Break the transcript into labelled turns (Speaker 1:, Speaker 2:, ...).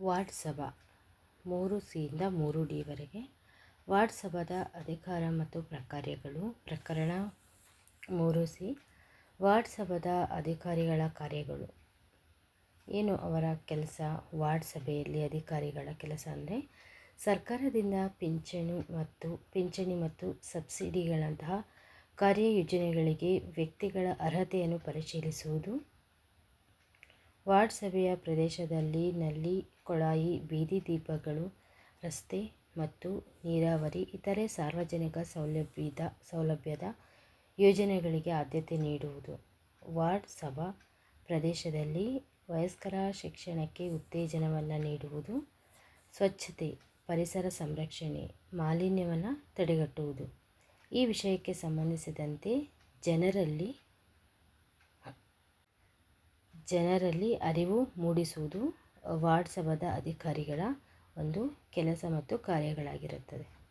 Speaker 1: Ward ಸಭಾ ಮೂರು ಸಿಯಿಂದ ಮೂರು ಡಿವರೆಗೆ ವಾರ್ಡ್ ಸಭಾದ ಅಧಿಕಾರ ಮತ್ತು ಪ್ರಕಾರ್ಯಗಳು, ಪ್ರಕರಣ ಮೂರು ಸಿ. ವಾರ್ಡ್ ಸಭಾದ ಅಧಿಕಾರಿಗಳ ಕಾರ್ಯಗಳು. ಏನು ಅವರ ಕೆಲಸ? ವಾರ್ಡ್ ಸಭೆಯಲ್ಲಿ ಅಧಿಕಾರಿಗಳ ಕೆಲಸ ಅಂದರೆ ಸರ್ಕಾರದಿಂದ ಪಿಂಚಣಿ ಮತ್ತು ಪಿಂಚಣಿ ಮತ್ತು ಸಬ್ಸಿಡಿಗಳಂತಹ ಕಾರ್ಯಯೋಜನೆಗಳಿಗೆ ವ್ಯಕ್ತಿಗಳ ಅರ್ಹತೆಯನ್ನು ಪರಿಶೀಲಿಸುವುದು. ವಾರ್ಡ್ ಸಭೆಯ ಪ್ರದೇಶದಲ್ಲಿ ನಲ್ಲಿ ಕೊಳಾಯಿ, ಬೀದಿ ದೀಪಗಳು, ರಸ್ತೆ ಮತ್ತು ನೀರಾವರಿ, ಇತರೆ ಸಾರ್ವಜನಿಕ ಸೌಲಭ್ಯದ ಸೌಲಭ್ಯದ ಯೋಜನೆಗಳಿಗೆ ಆದ್ಯತೆ ನೀಡುವುದು. ವಾರ್ಡ್ ಸಭಾ ಪ್ರದೇಶದಲ್ಲಿ ವಯಸ್ಕರ ಶಿಕ್ಷಣಕ್ಕೆ ಉತ್ತೇಜನವನ್ನು ನೀಡುವುದು. ಸ್ವಚ್ಛತೆ, ಪರಿಸರ ಸಂರಕ್ಷಣೆ, ಮಾಲಿನ್ಯವನ್ನು ತಡೆಗಟ್ಟುವುದು. ಈ ವಿಷಯಕ್ಕೆ ಸಂಬಂಧಿಸಿದಂತೆ ಜನರಲ್ಲಿ ಜನರಲ್ಲಿ ಅರಿವು ಮೂಡಿಸುವುದು. ವಾರ್ಡ್ ಸಭಾದ ಅಧಿಕಾರಿಗಳ ಒಂದು ಕೆಲಸ ಮತ್ತು ಕಾರ್ಯಗಳಾಗಿರುತ್ತದೆ.